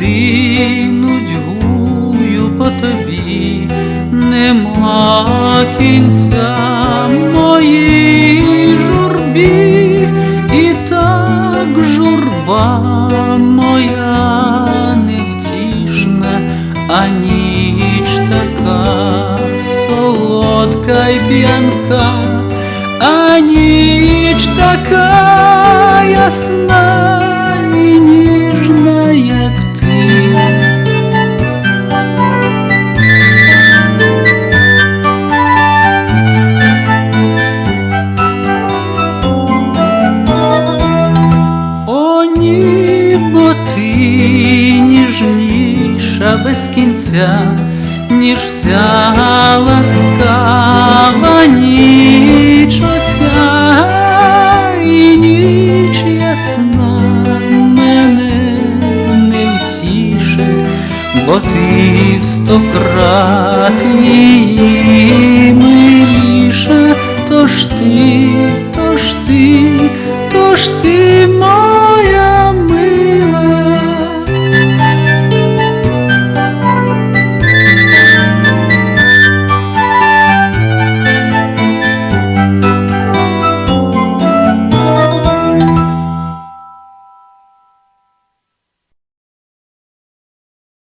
завжди нудьгую по тобі, нема кінця моїй журбі, і так журба моя невтішна, а ніч така солодка й п'янка, а ніч така ясна без кінця, ніж вся ласкава ніч оця, і ніч ясна мене не втіше, бо ти в сто крат її миліша, тож ти, тож ти, тож ти